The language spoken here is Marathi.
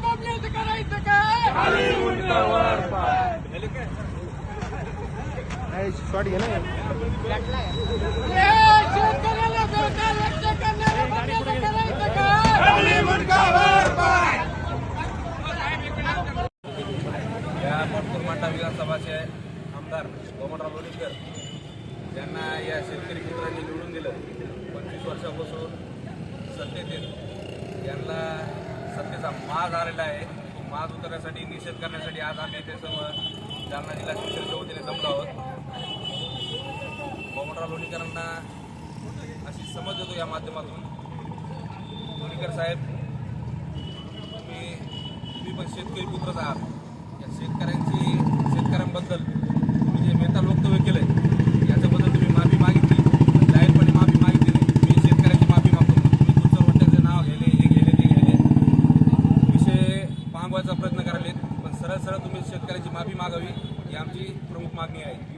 बबल्याचं करायचं घे या माटा विधानसभाचे आमदार गोमनराव लोणीकर यांना या शेतकरी मित्रांनी निवडून दिलं. पंचवीस वर्षापासून सत्तेत आहेत यांना सत्तेचा माज आलेला आहे. तो माज उतरण्यासाठी निषेध करण्यासाठी आज आम्ही त्यासमोर जालना जिल्हा शिक्षण वतीने जमलो आहोत. गोमनराव लोणीकरांना अशी समज देतो या माध्यमातून. लोणीकर साहेब तुम्ही तुम्ही पण शेतकरी पुत्रच आहात. सरळ सरळ तुम्ही शेतकऱ्याची माफी मागावी ही आमची प्रमुख मागणी आहे.